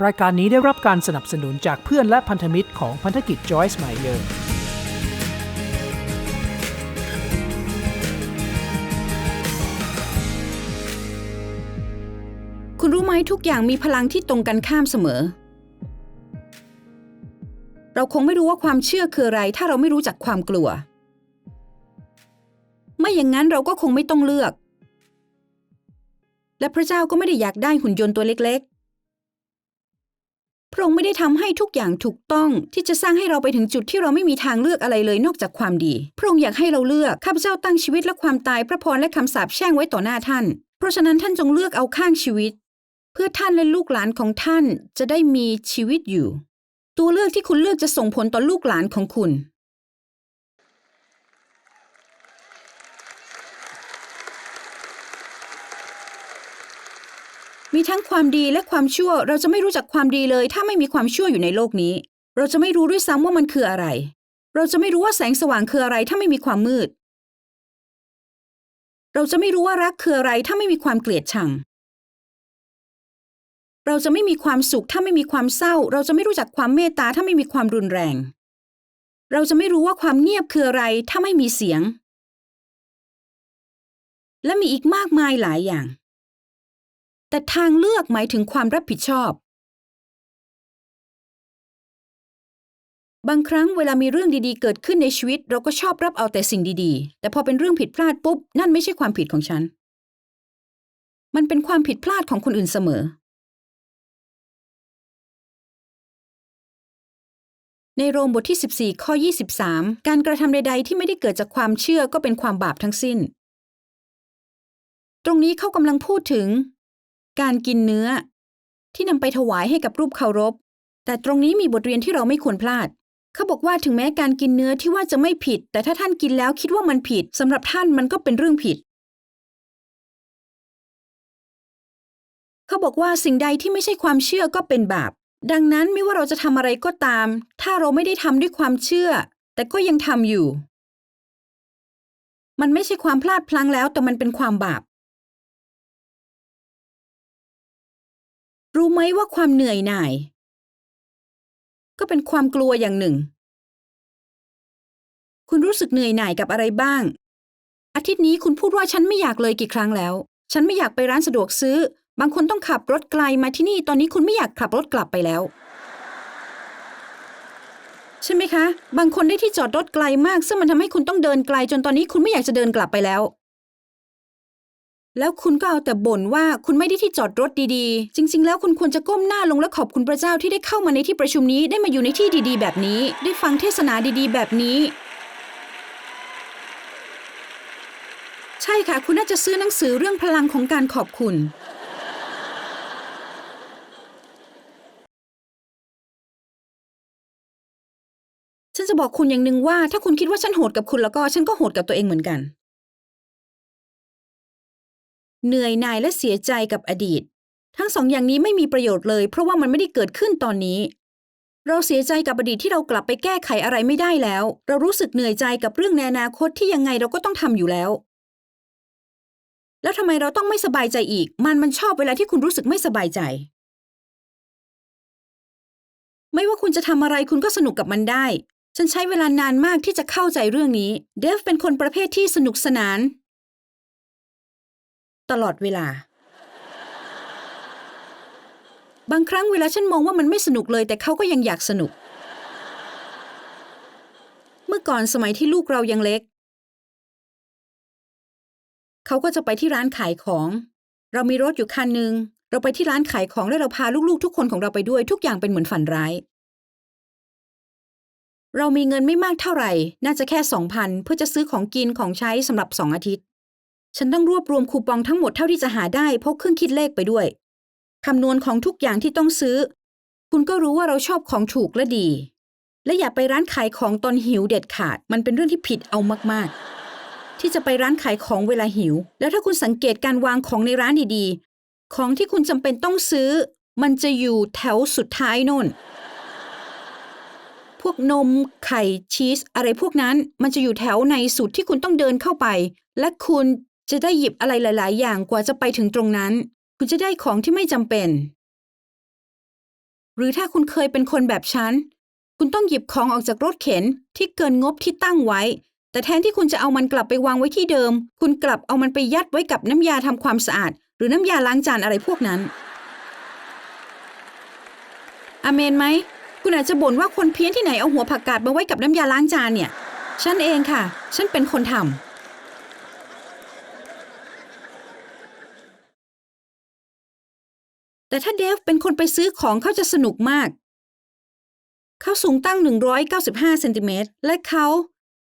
รายการนี้ได้รับการสนับสนุนจากเพื่อนและพันธมิตรของพันธกิจ Joyce Meyer คุณรู้ไหมทุกอย่างมีพลังที่ตรงกันข้ามเสมอ เราคงไม่รู้ว่าความเชื่อคืออะไร ถ้าเราไม่รู้จักความกลัว ไม่อย่างนั้นเราก็คงไม่ต้องเลือก และพระเจ้าก็ไม่ได้อยากได้หุ่นยนต์ตัวเล็ก พระองค์ไม่ได้ทำให้ทุกอย่างถูกต้อง ที่จะสร้างให้เราไปถึงจุดที่เราไม่มีทางเลือกอะไรเลยนอกจากความดี พระองค์อยากให้เราเลือกข้าพเจ้าตั้งชีวิตและความตายพระพรและคำสาปแช่งไว้ต่อหน้าท่าน เพราะฉะนั้นท่านจงเลือกเอาข้างชีวิต เพื่อท่านและลูกหลานของท่านจะได้มีชีวิตอยู่ ตัวเลือกที่คุณเลือกจะส่งผลต่อลูกหลานของคุณ ทั้งความดีและความชั่ว เราจะไม่รู้จักความดีเลย ถ้าไม่มีความชั่วอยู่ในโลกนี้ เราจะไม่รู้ด้วยซ้ำว่ามันคืออะไร เราจะไม่รู้ว่าแสงสว่างคืออะไร ถ้าไม่มีความมืด เราจะไม่รู้ว่ารักคืออะไร ถ้าไม่มีความเกลียดชัง เราจะไม่มีความสุข ถ้าไม่มีความเศร้า เราจะไม่รู้จักความเมตตาถ้าไม่มีความรุนแรง เราจะไม่รู้ว่าความเงียบคืออะไร ถ้าไม่มีเสียง และมีอีกมากมายหลายอย่าง แต่ทางเลือกหมายถึงความรับผิดชอบ บางครั้งเวลามีเรื่องดีๆ เกิดขึ้นในชีวิต เราก็ชอบรับเอาแต่สิ่งดีๆ แต่พอเป็นเรื่องผิดพลาดปุ๊บ นั่นไม่ใช่ความผิดของฉัน มันเป็นความผิดพลาดของคนอื่นเสมอ ในโรมบทที่ 14 ข้อ 23 การกระทำใด ๆ ที่ไม่ได้เกิดจากความเชื่อก็เป็นความบาปทั้งสิ้นตรงนี้เขากำลังพูดถึง การกินเนื้อ ที่นำไปถวายให้กับรูปเคารพ แต่ตรงนี้มีบทเรียนที่เราไม่ควรพลาด เขาบอกว่าถึงแม้การกินเนื้อที่ว่าจะไม่ผิด แต่ถ้าท่านกินแล้วคิดว่ามันผิดสำหรับท่านมันก็เป็นเรื่องผิด เขาบอกว่าสิ่งใดที่ไม่ใช่ความเชื่อก็เป็นบาป ดังนั้นไม่ว่าเราจะทำอะไรก็ตาม ถ้าเราไม่ได้ทำด้วยความเชื่อ แต่ก็ยังทำอยู่ มันไม่ใช่ความพลาดพลั้งแล้วแต่มันเป็นความบาป รู้ไหมว่าความเหนื่อยหน่าย ก็เป็นความกลัวอย่างหนึ่ง คุณรู้สึกเหนื่อยหน่ายกับอะไรบ้าง อาทิตย์นี้คุณพูดว่าฉันไม่อยากเลยกี่ครั้งแล้ว ฉันไม่อยากไปร้านสะดวกซื้อ บางคนต้องขับรถไกลมาที่นี่ตอนนี้คุณไม่อยากขับรถกลับไปแล้ว ใช่ไหมคะ บางคนได้ที่จอดรถไกลมาก ซึ่งมันทำให้คุณต้องเดินไกล จนตอนนี้คุณไม่อยากจะเดินกลับไปแล้ว แล้วคุณก็เอาแต่บ่นว่าคุณไม่ได้ที่จอดรถดีๆ จริง ๆ แล้วคุณควรจะก้มหน้าลงและขอบคุณพระเจ้าที่ได้เข้ามาในที่ประชุมนี้ได้มาอยู่ในที่ดีๆ แบบนี้ ได้ฟังเทศนาดีๆ แบบนี้ ใช่ค่ะ คุณน่าจะซื้อหนังสือเรื่องพลังของการขอบคุณ ฉันจะบอกคุณอย่างหนึ่งว่า ถ้าคุณคิดว่าฉันโหดกับคุณแล้วก็ฉันก็โหดกับตัวเองเหมือนกัน เหนื่อยหน่ายและเสียใจกับอดีต ทั้งสองอย่างนี้ไม่มีประโยชน์เลย เพราะว่ามันไม่ได้เกิดขึ้นตอนนี้ เราเสียใจกับอดีตที่เรากลับไปแก้ไขอะไรไม่ได้แล้ว เรารู้สึกเหนื่อยใจกับเรื่องในอนาคตที่ยังไงเราก็ต้องทำอยู่แล้ว แล้วทำไมเราต้องไม่สบายใจอีก มันมันชอบเวลาที่คุณรู้สึกไม่สบายใจ ไม่ว่าคุณจะทำอะไรคุณก็สนุกกับมันได้ ฉันใช้เวลานานมากที่จะเข้าใจเรื่องนี้ เดฟเป็นคนประเภทที่สนุกสนาน ตลอดเวลา บางครั้งเวลาฉันมองว่ามันไม่สนุกเลย แต่เขาก็ยังอยากสนุก เมื่อก่อนสมัยที่ลูกเรายังเล็ก เขาก็จะไปที่ร้านขายของ เรามีรถอยู่คันหนึ่งเราไปที่ร้านขายของแล้วเราพาลูกๆ ทุกคนของเราไปด้วยทุกอย่างเป็นเหมือนฝันร้าย เรามีเงินไม่มากเท่าไหร่ น่าจะแค่สองพันเพื่อจะซื้อของกินของใช้สำหรับสองอาทิตย์ ฉันต้องรวบรวมคูปองทั้งหมดเท่าที่จะหาได้พกเครื่องคิดเลขไปด้วย คำนวณของทุกอย่างที่ต้องซื้อ คุณก็รู้ว่าเราชอบของถูกและดี และอย่าไปร้านขายของตอนหิวเด็ดขาด มันเป็นเรื่องที่ผิดเอามากๆ ที่จะไปร้านขายของเวลาหิว แล้วถ้าคุณสังเกตการวางของในร้านดีๆ ของที่คุณจำเป็นต้องซื้อ มันจะอยู่แถวสุดท้ายโน่น พวกนม ไข่ชีส อะไรพวกนั้น มันจะอยู่แถวในสุดที่คุณต้องเดินเข้าไป และคุณ จะได้หยิบอะไรหลาย ๆ อย่างกว่าจะไปถึงตรงนั้น คุณจะได้ของที่ไม่จำเป็น หรือถ้าคุณเคยเป็นคนแบบฉัน คุณต้องหยิบของออกจากรถเข็นที่เกินงบที่ตั้งไว้ แต่แทนที่คุณจะเอามันกลับไปวางไว้ที่เดิม คุณกลับเอามันไปยัดไว้กับน้ำยาทำความสะอาด หรือน้ำยาล้างจานอะไรพวกนั้นอเมนไหม คุณอาจจะบ่นว่าคนเพี้ยนที่ไหนเอาหัวผักกาดมาไว้กับน้ำยาล้างจานเนี่ย ฉันเองค่ะ ฉันเป็นคนทำ แต่ถ้าเดฟเป็นคนไปซื้อของเขาจะสนุกมาก เขาสูงตั้ง 195เซนติเมตรและเขา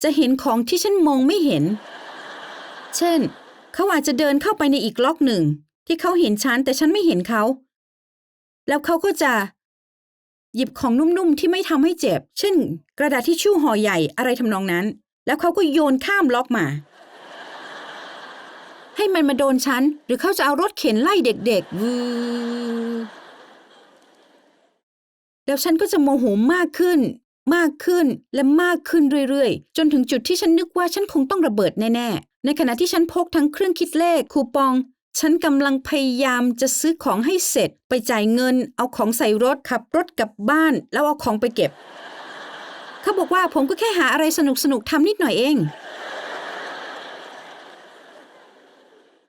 จะเห็นของที่ฉันมองไม่เห็น เช่น เขาอาจจะเดินเข้าไปในอีกล็อกหนึ่ง ที่เขาเห็นฉันแต่ฉันไม่เห็นเขา แล้วเขาก็จะหยิบของนุ่มๆที่ไม่ทำให้เจ็บ เช่น กระดาษทิชชู่ห่อใหญ่อะไรทำนองนั้น แล้วเขาก็โยนข้ามล็อกมา ให้มันมาโดนฉัน หรือเขาจะเอารถเข็นไล่เด็กๆวือแล้วฉันก็จะโมโหมากขึ้น มากขึ้นและมากขึ้นเรื่อยๆ จนถึงจุดที่ฉันนึกว่าฉันคงต้องระเบิดแน่ๆ ในขณะที่ฉันพกทั้งเครื่องคิดเลขคูปอง ฉันกำลังพยายามจะซื้อของให้เสร็จ ไปจ่ายเงิน เอาของใส่รถขับรถกลับบ้าน แล้วเอาของไปเก็บ เขาบอกว่าผมก็แค่หาอะไรสนุกๆทำนิดหน่อยเอง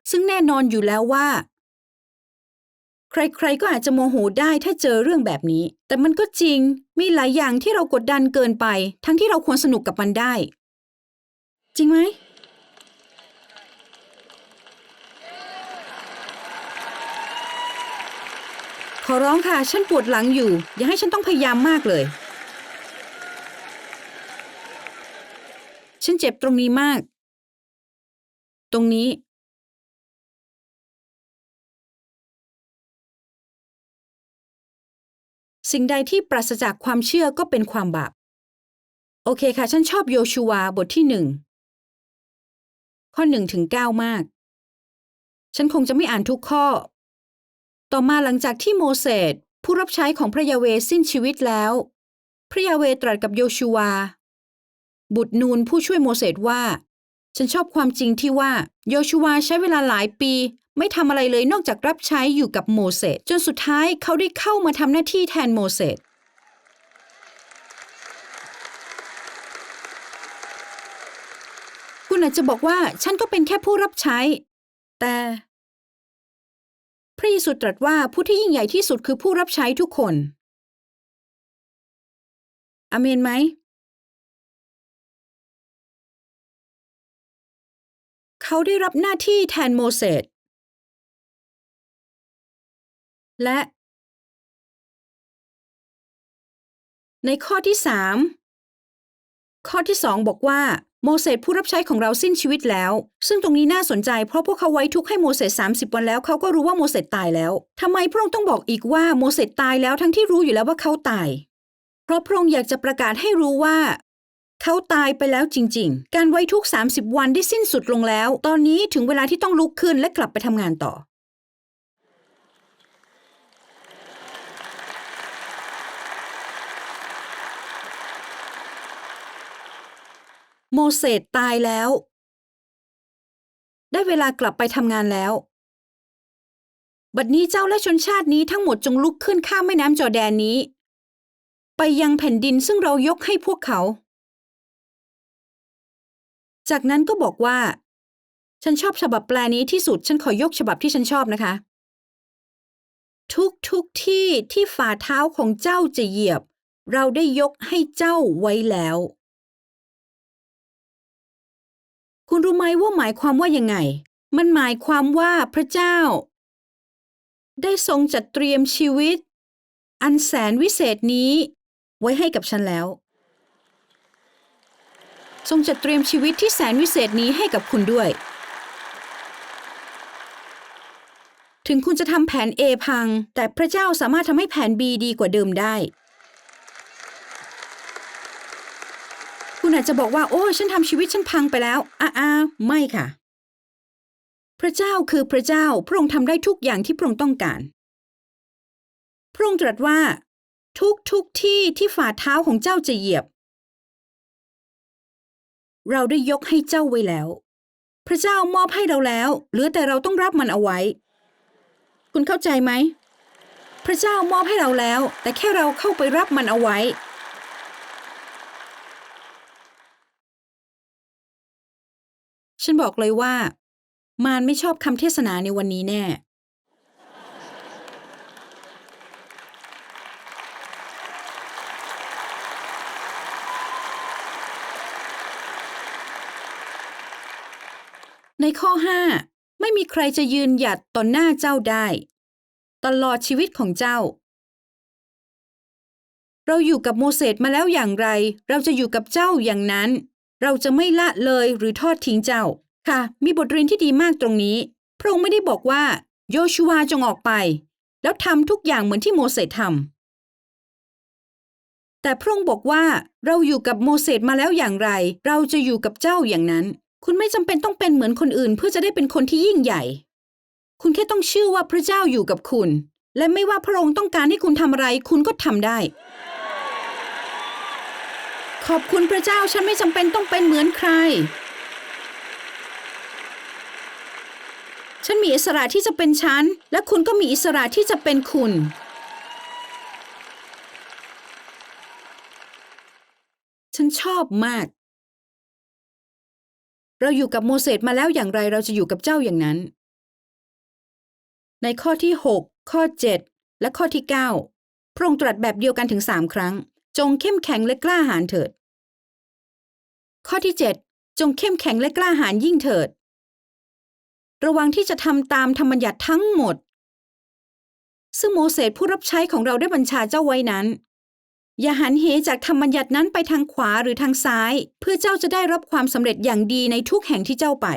ซึ่งแน่นอนอยู่แล้วว่า ใครๆก็อาจจะโมโหได้ถ้าเจอเรื่องแบบนี้ แต่มันก็จริงมีหลายอย่างที่เรากดดันเกินไป ทั้งที่เราควรสนุกกับมันได้ จริงไหมขอร้องค่ะ ฉันปวดหลังอยู่ อย่าให้ฉันต้องพยายามมากเลย ฉันเจ็บตรงนี้มาก ตรงนี้ สิ่งใดที่ปราศจากความเชื่อก็เป็นความบาป โอเคค่ะ ฉันชอบโยชูวาบทที่หนึ่งข้อหนึ่งถึงเก้ามาก ฉันคงจะไม่อ่านทุกข้อ ต่อมาหลังจากที่โมเสสผู้รับใช้ของพระยาเวสิ้นชีวิตแล้ว พระยาเวตรัสกับโยชูวา บุตรนูนผู้ช่วยโมเสสว่า ฉันชอบความจริงที่ว่าโยชูวาใช้เวลาหลายปี ไม่ทำอะไรเลยนอกจากรับใช้อยู่กับโมเสสจนสุดท้ายเขาได้เข้ามาทำหน้าที่แทนโมเสสคุณอาจจะบอกว่าฉันก็เป็นแค่ผู้รับใช้ แต่พระเยซูตรัสว่าผู้ที่ยิ่งใหญ่ที่สุดคือผู้รับใช้ทุกคนอเมนไหมเขาได้รับหน้าที่แทนโมเสส และ ในข้อที่สามข้อที่สองบอกว่าโมเสสผู้รับใช้ของเราสิ้นชีวิตแล้ว ซึ่งตรงนี้น่าสนใจเพราะพวกเขาไว้ทุกข์ให้โมเสส30 วันแล้วเขาก็รู้ว่าโมเสสตายแล้วทำไมพระองค์ต้องบอกอีกว่าโมเสสตายแล้วทั้งที่รู้อยู่แล้วว่าเขาตาย เพราะพระองค์อยากจะประกาศให้รู้ว่า เขาตายไปแล้วจริง ๆ การไว้ทุกข์30 วันได้สิ้นสุดลงแล้ว ตอนนี้ถึงเวลาที่ต้องลุกขึ้นและกลับไปทำงานต่อ โมเสสตายแล้ว ได้เวลากลับไปทำงานแล้ว บัดนี้เจ้าและชนชาตินี้ทั้งหมดจงลุกขึ้นข้ามแม่น้ำจอแดนนี้ ไปยังแผ่นดินซึ่งเรายกให้พวกเขา จากนั้นก็บอกว่า ฉันชอบฉบับแปลนี้ที่สุด ฉันขอยกฉบับที่ฉันชอบนะคะ ทุกทุกที่ที่ฝ่าเท้าของเจ้าจะเหยียบ เราได้ยกให้เจ้าไว้แล้ว คุณรู้ไหมว่าหมายความว่ายังไง มันหมายความว่าพระเจ้า ได้ทรงจัดเตรียมชีวิต อันแสนวิเศษนี้ ไว้ให้กับฉันแล้ว ทรงจัดเตรียมชีวิตที่แสนวิเศษนี้ให้กับคุณด้วย ถึงคุณจะทำแผน A พัง แต่พระเจ้าสามารถทำให้แผน B ดีกว่าเดิมได้ คุณอาจจะบอกว่า โอ้ฉันทำชีวิตฉันพังไปแล้วอ่าๆไม่ค่ะ พระเจ้าคือพระเจ้าพระองค์ทำได้ทุกอย่างที่พระองค์ต้องการ พระองค์ตรัสว่า ทุกทุกที่ที่ฝ่าเท้าของเจ้าจะเหยียบ เราได้ยกให้เจ้าไว้แล้ว พระเจ้ามอบให้เราแล้วเหลือแต่เราต้องรับมันเอาไว้ คุณเข้าใจไหมพระเจ้ามอบให้เราแล้ว แต่แค่เราเข้าไปรับมันเอาไว้ ฉันบอกเลยว่า มารไม่ชอบคำเทศนาในวันนี้แน่ ในข้อ 5 ไม่มีใครจะยืนหยัดต่อหน้าเจ้าได้ ตลอดชีวิตของเจ้า เราอยู่กับโมเสสมาแล้วอย่างไร เราจะอยู่กับเจ้าอย่างนั้น เราจะไม่ละเลยหรือทอดทิ้งเจ้า ค่ะ มีบทเรียนที่ดีมากตรงนี้ พระองค์ไม่ได้บอกว่าโยชูวาจงออกไป แล้วทำทุกอย่างเหมือนที่โมเสสทำแต่พระองค์บอกว่าเราอยู่กับโมเสสมาแล้วอย่างไร เราจะอยู่กับเจ้าอย่างนั้น คุณไม่จำเป็นต้องเป็นเหมือนคนอื่น เพื่อจะได้เป็นคนที่ยิ่งใหญ่ คุณแค่ต้องเชื่อว่าพระเจ้าอยู่กับคุณ และไม่ว่าพระองค์ต้องการให้คุณทำอะไร คุณก็ทำได้ ขอบคุณพระเจ้าฉันไม่จำเป็นต้องเป็นเหมือนใคร ฉันมีอิสระที่จะเป็นฉัน และคุณก็มีอิสระที่จะเป็นคุณ ฉันชอบมาก เราอยู่กับโมเสสมาแล้วอย่างไรเราจะอยู่กับเจ้าอย่างนั้น ในข้อที่ 6 ข้อ 7 และข้อที่ 9 พระองค์ตรัสแบบเดียวกันถึงสามครั้ง จงเข้มแข็งและกล้าหาญเถิด ข้อที่ 7 จงเข้มแข็งและกล้าหาญยิ่งเถิด ระวังที่จะทำตามธรรมบัญญัติทั้งหมด ซึ่งโมเสสผู้รับใช้ของเราได้บัญชาเจ้าไว้นั้น อย่าหันเหจากธรรมบัญญัตินั้นไปทางขวาหรือทางซ้าย เพื่อเจ้าจะได้รับความสำเร็จอย่างดีในทุกแห่งที่เจ้าไป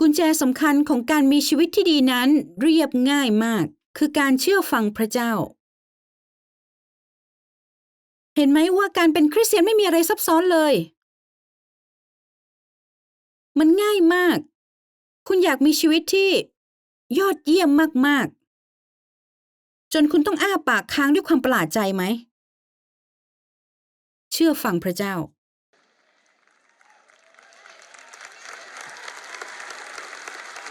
กุญแจสำคัญของการมีชีวิตที่ดีนั้นเรียบง่ายมาก คือการเชื่อฟังพระเจ้า เห็นไหมว่าการเป็นคริสเตียนไม่มีอะไรซับซ้อนเลย มันง่ายมาก คุณอยากมีชีวิตที่ยอดเยี่ยมมากๆ จนคุณต้องอ้าปากค้างด้วยความประหลาดใจไหม เชื่อฟังพระเจ้า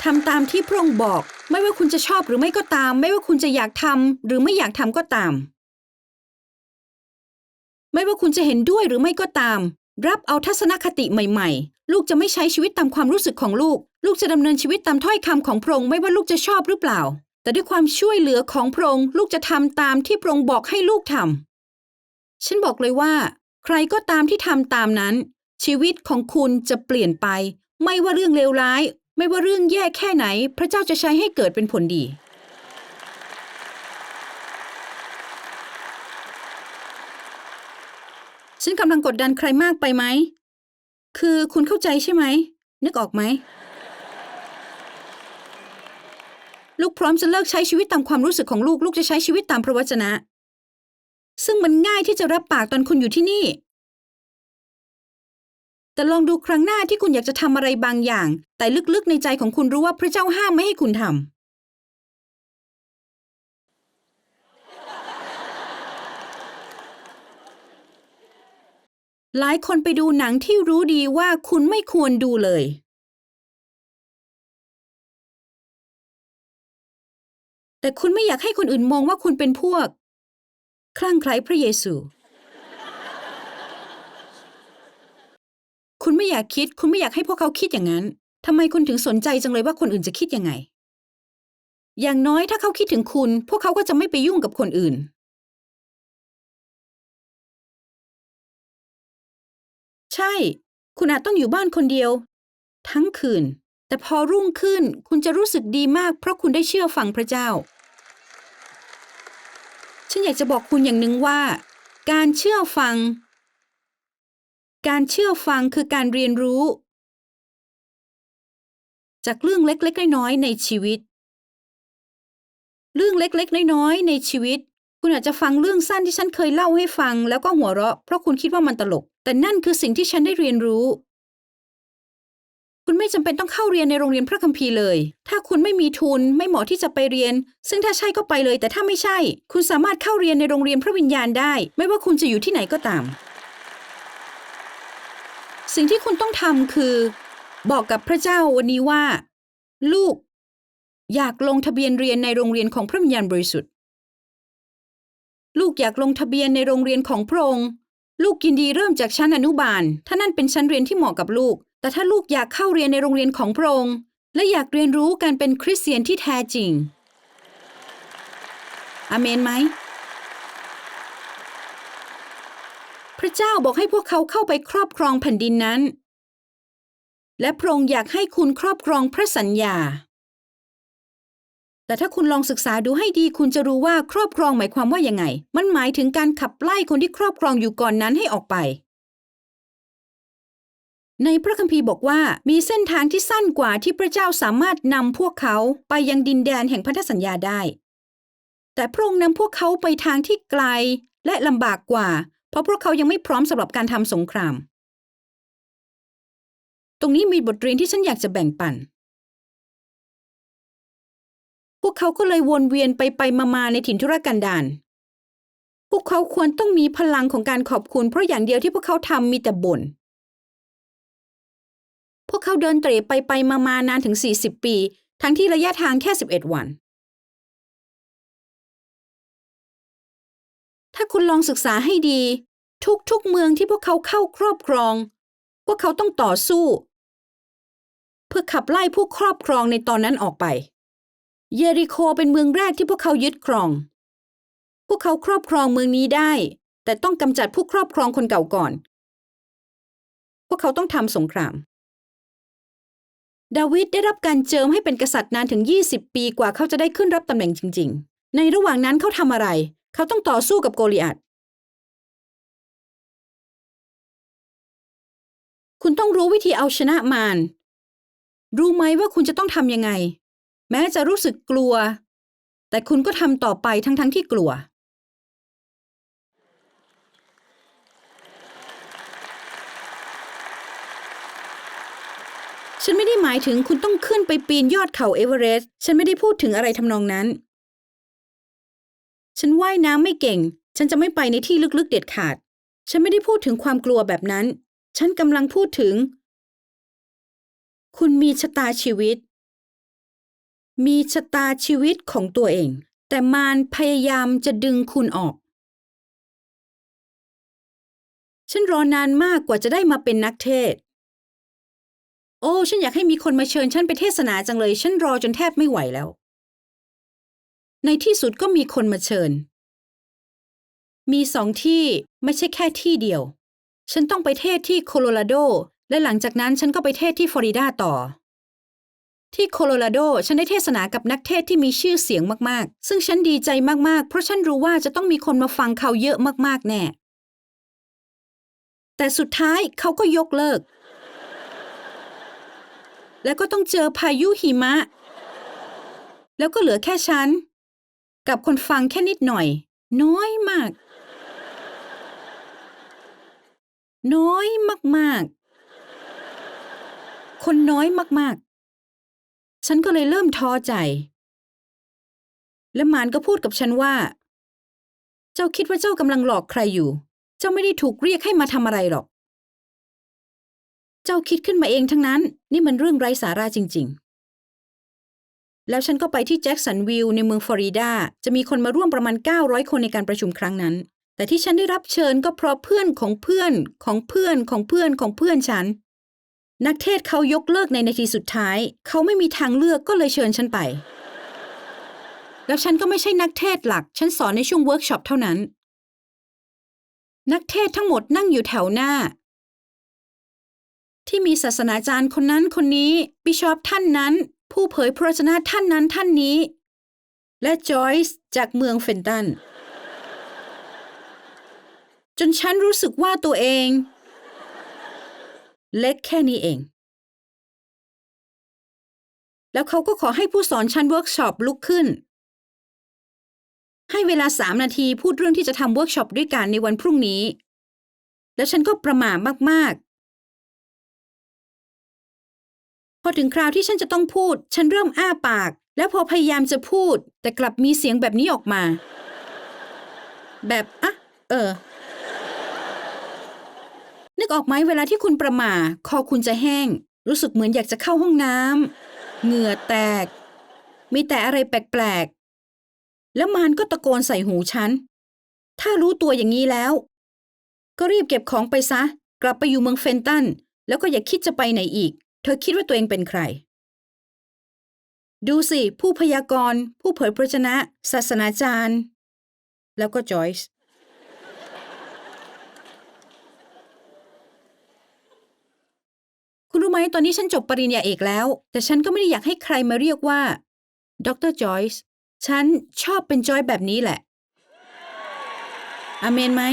ทำตามที่พระองค์บอก ไม่ว่าคุณจะชอบหรือไม่ก็ตาม ไม่ว่าคุณจะอยากทำหรือไม่อยากทำก็ตาม ไม่ว่าคุณจะเห็นด้วยหรือไม่ก็ตาม รับเอาทัศนคติใหม่ ๆ ลูกจะไม่ใช้ชีวิตตามความรู้สึกของลูก ลูกจะดำเนินชีวิตตามถ้อยคำของพระองค์ไม่ว่าลูกจะชอบหรือเปล่า แต่ด้วยความช่วยเหลือของพระองค์ลูกจะทำตามที่พระองค์บอกให้ลูกทำฉันบอกเลยว่า ใครก็ตามที่ทำตามนั้น ชีวิตของคุณจะเปลี่ยนไป ไม่ว่าเรื่องเลวร้าย ไม่ว่าเรื่องแย่แค่ไหน พระเจ้าจะใช้ให้เกิดเป็นผลดี ฉันกำลังกดดันใครมากไปไหม คือคุณเข้าใจใช่ไหม นึกออกไหม ลูกพร้อมจะเลิกใช้ชีวิตตามความรู้สึกของลูก ลูกจะใช้ชีวิตตามพระวจนะ ซึ่งมันง่ายที่จะรับปากตอนคุณอยู่ที่นี่ แต่ลองดูครั้งหน้าที่คุณอยากจะทำอะไรบางอย่าง แต่ลึกๆในใจของคุณรู้ว่าพระเจ้าห้ามไม่ให้คุณทำ หลายคนไปดูหนังที่รู้ดีว่าคุณไม่ควรดูเลยแต่คุณไม่อยากให้คนอื่นมองว่าคุณเป็นพวก คลั่งไคล้พระเยซู คุณไม่อยากคิด คุณไม่อยากให้พวกเขาคิดอย่างนั้นทำไมคุณถึงสนใจจังเลยว่าคนอื่นจะคิดยังไง อย่างน้อยถ้าเขาคิดถึงคุณ พวกเขาก็จะไม่ไปยุ่งกับคนอื่น ช่คุณอาจต้องอยู่บ้านคนเดียว ทั้งคืน แต่พอรุ่งขึ้นคุณจะรู้สึกดีมากเพราะคุณได้เชื่อฟังพระเจ้า ฉันอยากจะบอกคุณอย่างหนึ่งว่า การเชื่อฟัง การเชื่อฟังคือการเรียนรู้ จากเรื่องเล็กๆน้อยๆในชีวิต เรื่องเล็กๆน้อยๆในชีวิต คุณอาจจะฟังเรื่องสั้นที่ฉันเคยเล่าให้ฟัง แล้วก็หัวเราะเพราะคุณคิดว่ามันตลก แต่นั่นคือสิ่งที่ฉันได้เรียนรู้ คุณไม่จำเป็นต้องเข้าเรียนในโรงเรียนพระคัมภีร์เลย ถ้าคุณไม่มีทุนไม่เหมาะที่จะไปเรียน ซึ่งถ้าใช่ก็ไปเลย แต่ถ้าไม่ใช่ คุณสามารถเข้าเรียนในโรงเรียนพระวิญญาณได้ ไม่ว่าคุณจะอยู่ที่ไหนก็ตาม สิ่งที่คุณต้องทำคือ บอกกับพระเจ้าวันนี้ว่า ลูก อยากลงทะเบียนเรียนในโรงเรียนของพระวิญญาณบริสุทธิ์ ลูกอยากลงทะเบียนในโรงเรียนของพระองค์ ลูกยินดีเริ่มจากชั้นอนุบาล ถ้านั่นเป็นชั้นเรียนที่เหมาะกับลูก แต่ถ้าลูกอยากเข้าเรียนในโรงเรียนของพระองค์และอยากเรียนรู้การเป็นคริสเตียนที่แท้จริง อเมนไหม พระเจ้าบอกให้พวกเขาเข้าไปครอบครองแผ่นดินนั้น และพระองค์อยากให้คุณครอบครองพระสัญญา แต่ถ้าคุณลองศึกษาดูให้ดีคุณจะรู้ว่าครอบครองหมายความว่ายังไง มันหมายถึงการขับไล่คนที่ครอบครองอยู่ก่อนนั้นให้ออกไป ในพระคัมภีร์บอกว่ามีเส้นทางที่สั้นกว่าที่พระเจ้าสามารถนำพวกเขาไปยังดินแดนแห่งพันธสัญญาได้ แต่พระองค์นำพวกเขาไปทางที่ไกลและลำบากกว่า เพราะพวกเขายังไม่พร้อมสำหรับการทำสงคราม ตรงนี้มีบทเรียนที่ฉันอยากจะแบ่งปัน พวกเขาก็เลยวนเวียนไปไปมามาในถิ่นทุรกันดารพวกเขาควรต้องมีพลังของการขอบคุณ เพราะอย่างเดียวที่พวกเขาทำมีแต่บ่นพวกเขาเดินเตร่ไปไปมามานานถึง 40 ปี ทั้งที่ระยะทางแค่ 11 วัน ถ้าคุณลองศึกษาให้ดี ทุกๆเมืองที่พวกเขาเข้าครอบครอง พวกเขาต้องต่อสู้ เพื่อขับไล่ผู้ครอบครองในตอนนั้นออกไป เยริโคเป็นเมืองแรกที่พวกเขายึดครอง พวกเขาครอบครองเมืองนี้ได้ แต่ต้องกำจัดผู้ครอบครองคนเก่าก่อน พวกเขาต้องทำสงคราม ดาวิดได้รับการเจิมให้เป็นกษัตริย์นานถึง 20 ปีกว่าเขาจะได้ขึ้นรับตำแหน่งจริง ๆ ในระหว่างนั้นเขาทำอะไร เขาต้องต่อสู้กับโกลิอัตคุณต้องรู้วิธีเอาชนะมารรู้ไหมว่าคุณจะต้องทำยังไง แม้จะรู้สึกกลัว แต่คุณก็ทำต่อไปทั้งๆทที่กลัว ฉันไม่ได้หมายถึงคุณต้องขึ้นไปปีนยอดเขาเอเวอเรสต์ฉันไม่ได้พูดถึงอะไรทำนองนั้น ฉันว่ายน้ำไม่เก่ง ฉันจะไม่ไปในที่ลึกๆเด็ดขาด ฉันไม่ได้พูดถึงความกลัวแบบนั้น ฉันกำลังพูดถึง คุณมีชะตาชีวิต มีชะตาชีวิตของตัวเอง แต่มารพยายามจะดึงคุณออก ฉันรอนานมากกว่าจะได้มาเป็นนักเทศ โอ้ ฉันอยากให้มีคนมาเชิญฉันไปเทศนาจังเลย ฉันรอจนแทบไม่ไหวแล้ว ในที่สุดก็มีคนมาเชิญ มีสองที่ไม่ใช่แค่ที่เดียว ฉันต้องไปเทศที่โคโลราโด และหลังจากนั้นฉันก็ไปเทศที่ฟลอริดาต่อ ที่โคโลราโด ฉันได้เทศนากับนักเทศที่มีชื่อเสียงมากๆ ซึ่งฉันดีใจมากๆ เพราะฉันรู้ว่าจะต้องมีคนมาฟังเขาเยอะมากๆ แน่ แต่สุดท้ายเขาก็ยกเลิก แล้วก็ต้องเจอพายุหิมะ แล้วก็เหลือแค่ฉัน กับคนฟังแค่นิดหน่อย น้อยมาก น้อยมากๆ คนน้อยมากๆ ฉันก็เลยเริ่มท้อใจ และมารก็พูดกับฉันว่า เจ้าคิดว่าเจ้ากำลังหลอกใครอยู่ เจ้าไม่ได้ถูกเรียกให้มาทำอะไรหรอก เจ้าคิดขึ้นมาเองทั้งนั้น นี่มันเรื่องไร้สาระจริง ๆ แล้วฉันก็ไปที่แจ็คสันวิลในเมืองฟลอริดา จะมีคนมาร่วมประมาณ 900 คนในการประชุมครั้งนั้น แต่ที่ฉันได้รับเชิญก็เพราะเพื่อนของเพื่อนของเพื่อนของเพื่อนของเพื่อนฉัน นักเทศเขายกเลิกในนาทีสุดท้าย เขาไม่มีทางเลือกก็เลยเชิญฉันไป แล้วฉันก็ไม่ใช่นักเทศหลัก ฉันสอนในช่วงเวิร์กช็อปเท่านั้น นักเทศทั้งหมดนั่งอยู่แถวหน้า ที่มีศาสนาจารย์คนนั้นคนนี้ บิชอปท่านนั้น ผู้เผยพระวจนะท่านนั้นท่านนี้ และจอยส์จากเมืองเฟนตันจนฉันรู้สึกว่าตัวเอง เล็กแค่นี้เอง แล้วเขาก็ขอให้ผู้สอนชั้นเวิร์กช็อปลุกขึ้น ให้เวลาสามนาทีพูดเรื่องที่จะทำเวิร์กช็อปด้วยกันในวันพรุ่งนี้ แล้วฉันก็ประหม่ามาก ๆ พอถึงคราวที่ฉันจะต้องพูด ฉันเริ่มอ้าปาก แล้วพอพยายามจะพูด แต่กลับมีเสียงแบบนี้ออกมา แบบอะเออ ออกไหมเวลาที่คุณประหม่าคอคุณจะแห้ง รู้สึกเหมือนอยากจะเข้าห้องน้ำเหงื่อแตก มีแต่อะไรแปลกๆ แล้วมารก็ตะโกนใส่หูฉัน ถ้ารู้ตัวอย่างนี้แล้ว ก็รีบเก็บของไปซะ กลับไปอยู่เมืองเฟนตัน แล้วก็อย่าคิดจะไปไหนอีก เธอคิดว่าตัวเองเป็นใคร ดูสิ ผู้พยากรณ์ ผู้เผยพระชนะ ศาสนาจารย์ แล้วก็จอยส์ คุณรู้ ไหมตอนนี้ฉันจบปริญญาเอกแล้ว แต่ฉันก็ไม่ได้อยากให้ใครมาเรียกว่าดรจอยส์ฉันชอบเป็นจอยแบบนี้แหละ อเมนไหม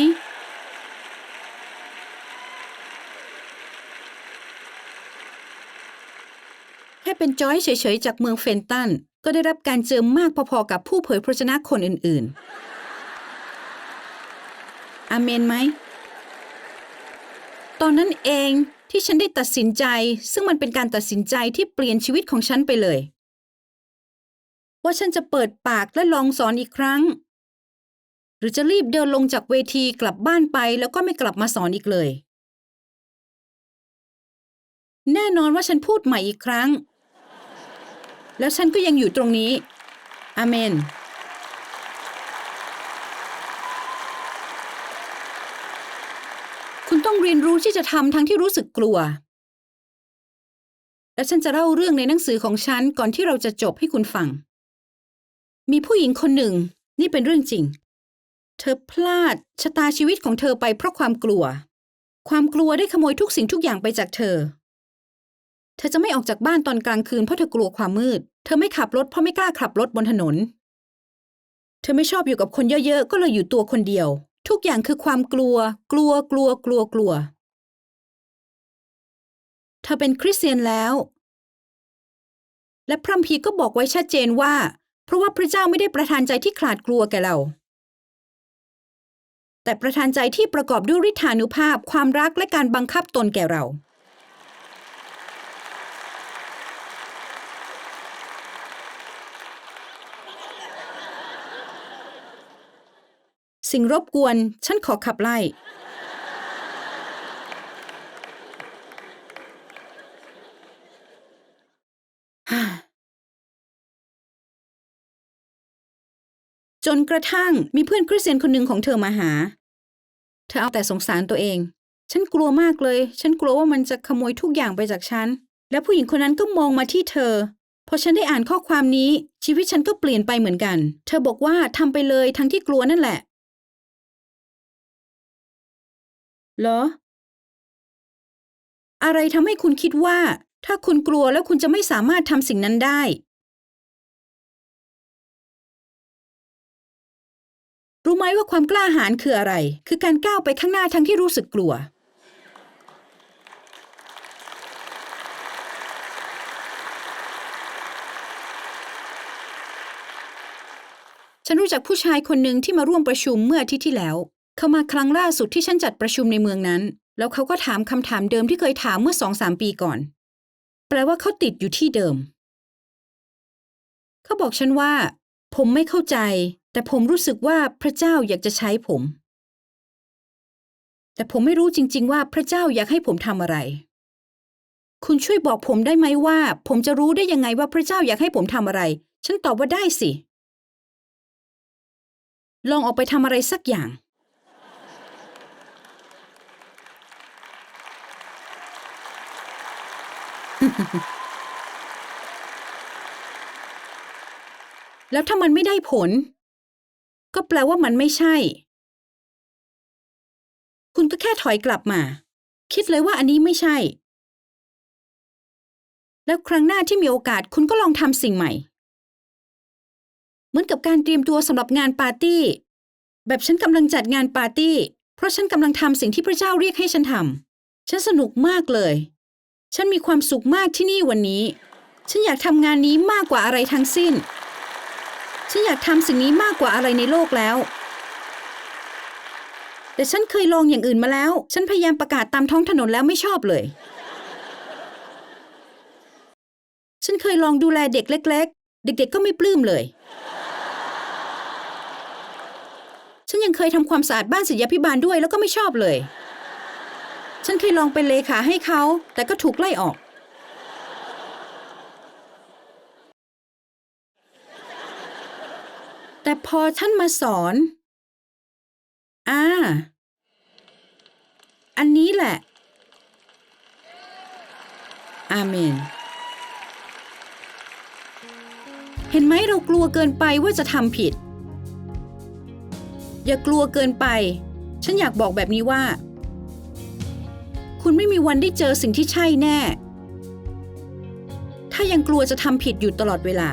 แค่เป็นจอยเฉยๆ จากเมืองเฟนตัน ก็ได้รับการเจิมมากพอๆ กับผู้เผยพระชนะคนอื่นๆ อเมนไหม ตอนนั้นเอง ที่ฉันได้ตัดสินใจ ซึ่งมันเป็นการตัดสินใจที่เปลี่ยนชีวิตของฉันไปเลย ว่าฉันจะเปิดปากและลองสอนอีกครั้ง หรือจะรีบเดินลงจากเวทีกลับบ้านไปแล้วก็ไม่กลับมาสอนอีกเลย แน่นอนว่าฉันพูดใหม่อีกครั้ง แล้วฉันก็ยังอยู่ตรงนี้อเมน คุณ ต้องเรียนรู้ที่จะทำทั้งที่รู้สึกกลัว และฉันจะเล่าเรื่องในหนังสือของฉันก่อนที่เราจะจบให้คุณฟัง มีผู้หญิงคนหนึ่ง นี่เป็นเรื่องจริง เธอพลาดชะตาชีวิตของเธอไปเพราะความกลัว ความกลัวได้ขโมยทุกสิ่งทุกอย่างไปจากเธอ เธอจะไม่ออกจากบ้านตอนกลางคืนเพราะเธอกลัวความมืด เธอไม่ขับรถเพราะไม่กล้าขับรถบนถนน เธอไม่ชอบอยู่กับคนเยอะๆ ก็เลยอยู่ตัวคนเดียว ทุกอย่างคือความกลัว กลัวกลัวกลัวกลัว เธอเป็นคริสเตียนแล้ว และพระพีก็บอกไว้ชัดเจนว่า เพราะว่าพระเจ้าไม่ได้ประทานใจที่ขลาดกลัวแก่เรา แต่ประทานใจที่ประกอบด้วยฤทธานุภาพความรักและการบังคับตนแก่เรา สิ่งรบกวน ฉันขอขับไล่ จนกระทั่งมีเพื่อนคริสเตียนคนหนึ่งของเธอมาหา เธอเอาแต่สงสารตัวเอง ฉันกลัวมากเลย ฉันกลัวว่ามันจะขโมยทุกอย่างไปจากฉัน แล้วผู้หญิงคนนั้นก็มองมาที่เธอพอฉันได้อ่านข้อความนี้ชีวิตฉันก็เปลี่ยนไปเหมือนกัน เธอบอกว่าทำไปเลยทั้งที่กลัวนั่นแหละ เหรอ อะไรทำให้คุณคิดว่า ถ้าคุณกลัวแล้วคุณจะไม่สามารถทำสิ่งนั้นได้ รู้ไหมว่าความกล้าหาญคืออะไร คือการก้าวไปข้างหน้าทั้งที่รู้สึกกลัว ฉันรู้จักผู้ชายคนหนึ่งที่มาร่วมประชุมเมื่ออาทิตย์ที่แล้ว เขามาครั้งล่าสุดที่ฉันจัดประชุมในเมืองนั้น แล้วเขาก็ถามคำถามเดิมที่เคยถามเมื่อสองสามปีก่อน แปลว่าเขาติดอยู่ที่เดิม เขาบอกฉันว่า ผมไม่เข้าใจ แต่ผมรู้สึกว่าพระเจ้าอยากจะใช้ผม แต่ผมไม่รู้จริง ๆ ว่าพระเจ้าอยากให้ผมทำอะไร คุณช่วยบอกผมได้ไหมว่า ผมจะรู้ได้ยังไงว่าพระเจ้าอยากให้ผมทำอะไร ฉันตอบว่าได้สิลองออกไปทำอะไรสักอย่าง แล้วถ้ามันไม่ได้ผล ก็แปลว่ามันไม่ใช่ คุณก็แค่ถอยกลับมา คิดเลยว่าอันนี้ไม่ใช่ แล้วครั้งหน้าที่มีโอกาสคุณก็ลองทำสิ่งใหม่ เหมือนกับการเตรียมตัวสำหรับงานปาร์ตี้ แบบฉันกำลังจัดงานปาร์ตี้ เพราะฉันกำลังทำสิ่งที่พระเจ้าเรียกให้ฉันทำฉันสนุกมากเลย ฉันมีความสุขมากที่นี่วันนี้ ฉันอยากทำงานนี้มากกว่าอะไรทั้งสิ้น ฉันอยากทำสิ่งนี้มากกว่าอะไรในโลกแล้ว แต่ฉันเคยลองอย่างอื่นมาแล้ว ฉันพยายามประกาศตามท้องถนนแล้วไม่ชอบเลย ฉันเคยลองดูแลเด็กเล็ก ๆ เด็ก ๆ ก็ไม่ปลื้มเลย ฉันยังเคยทำความสะอาดบ้านศิษยาพิบาลด้วยแล้วก็ไม่ชอบเลย ฉันเคยลองเป็นเลขาให้เขา แต่ก็ถูกไล่ออก แต่พอท่านมาสอน อ่า อันนี้แหละ อาเมน เห็นไหมเรากลัวเกินไปว่าจะทำผิด อย่ากลัวเกินไป ฉันอยากบอกแบบนี้ว่า คุณไม่มีวันได้เจอสิ่งที่ใช่แน่ ถ้ายังกลัวจะทำผิดอยู่ตลอดเวลา